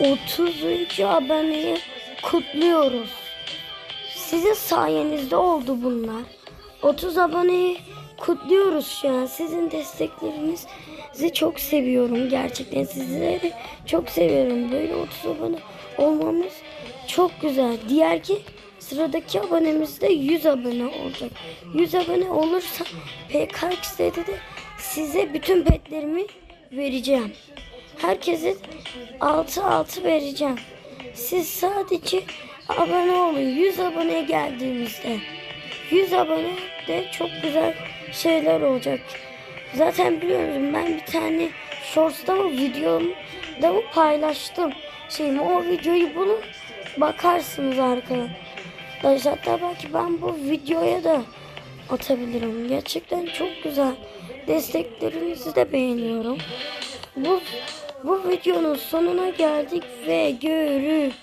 30. aboneyi kutluyoruz. Sizin sayenizde oldu bunlar. 30 aboneyi kutluyoruz şu an. Sizin desteklerinizi çok seviyorum. Gerçekten sizleri çok seviyorum. Böyle 30 abone olmamız çok güzel. Diğer ki sıradaki abonemiz de 100 abone olacak. 100 abone olursa PKX'de de size bütün petlerimi vereceğim. Herkese 6 6 vereceğim. Siz sadece abone olun. 100 aboneye geldiğimizde 100 abone de çok güzel şeyler olacak. Zaten biliyorum ben bir tane shorts'ta mı videomda mı paylaştım. Şeyimi o videoyu bulun bakarsınız arkadaşlar. Hatta belki ben bu videoya da atabilirim. Gerçekten çok güzel. Desteklerinizi de beğeniyorum. Bu bu videonun sonuna geldik ve görüşürüz.